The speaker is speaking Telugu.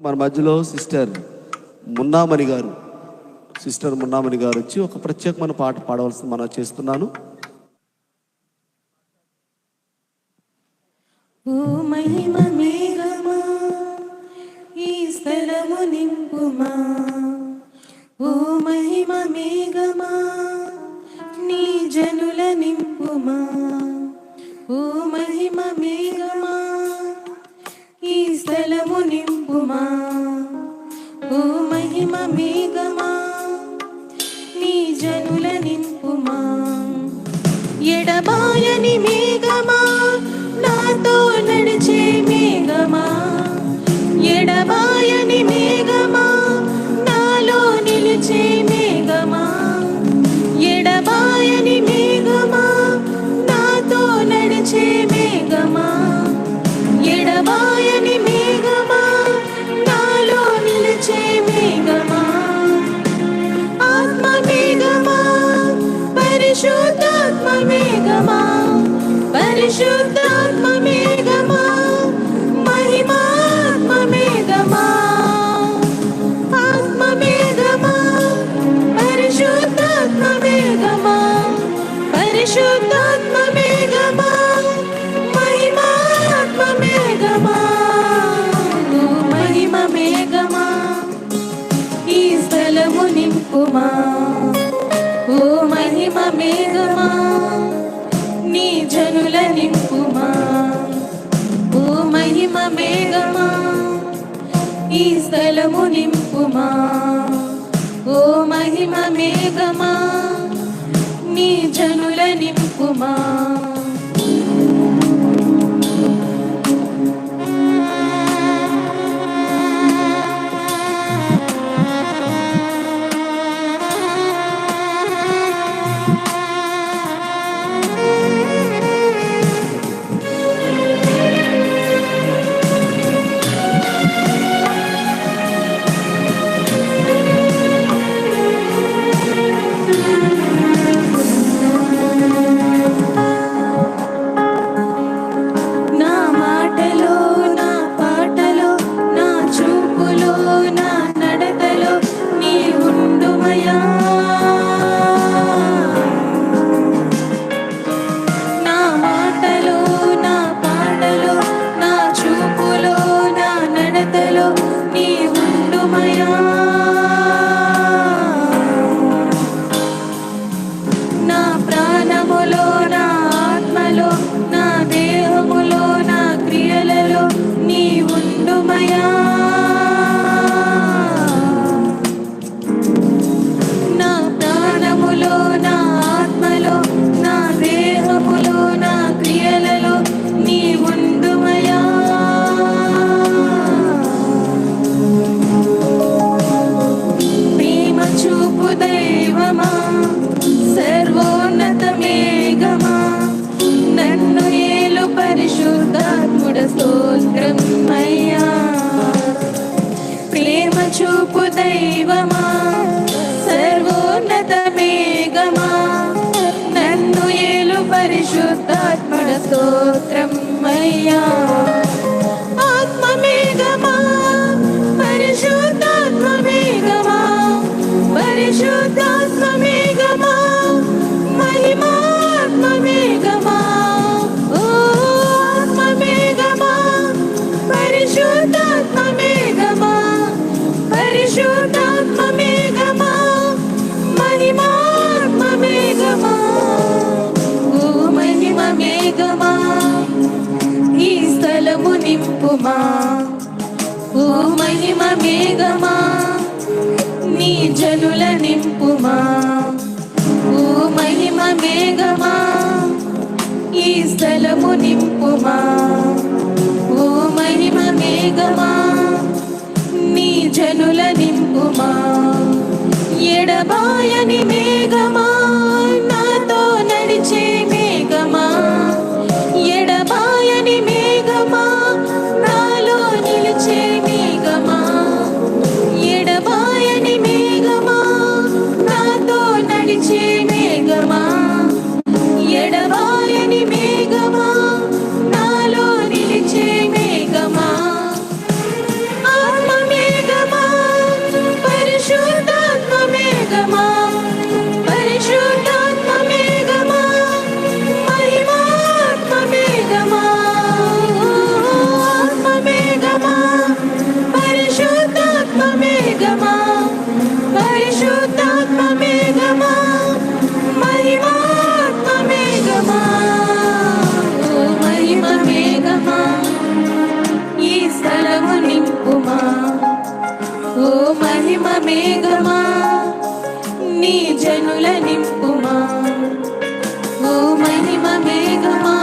మన మధ్యలో సిస్టర్ మున్నామణి గారు సిస్టర్ మున్నామణి గారు వచ్చి ఒక ప్రత్యేకమైన పాట పాడవలసింది మనం చేస్తున్నాను. ఓ మహిమ మేఘమా ఈ నింపుమా. ఓ మహిమ మేఘమా నీ జనుల నింపుమా. ఓ మహిమ మేఘమా ఎడబాయని మేఘమా నాతో నడిచే మేఘమా. ఎడబాయని మేఘమా నాలో నిలిచే మేఘమా. ఎడబాయని మేఘమా నాతో నడిచే మేఘమా. ఎడబాయని మేఘమా నాలో నిలిచే మేఘమా. ఆత్మ మేఘమా పరిశుద్ధాత్మ మేఘమా పరిశుద్ధాత్మ మేఘమా మహిమాత్మ మేఘమా ఆత్మ మేఘ నీ నింపుమా? ఓ మహిమ మేఘమా? ఈ స్థలము నింపుమా? ఓ మహిమ మేఘమా? నీ జనుల నింపుమా? దైవమా సర్వోన్నత మేఘమా. నన్ను ఏలు పరిశుద్ధాత్ముడ స్తోత్రం అయ్యా. ప్రేమ చూపు దైవమా సర్వోన్నత మేఘమా. నన్ను ఏలు పరిశుద్ధాత్ముడ స్తోత్రం అయ్యా. జనుల నింపుమా? ఓ మహిమ మేఘమా? ఈ స్థలము నింపుమా? ఓ మహిమ మేఘమా? నీ జనుల నింపుమా? ఎడబాయని మేఘమా? మహిమ మేఘమా నీ జనుల నింపుమా? ఓ మహిమ మేఘమా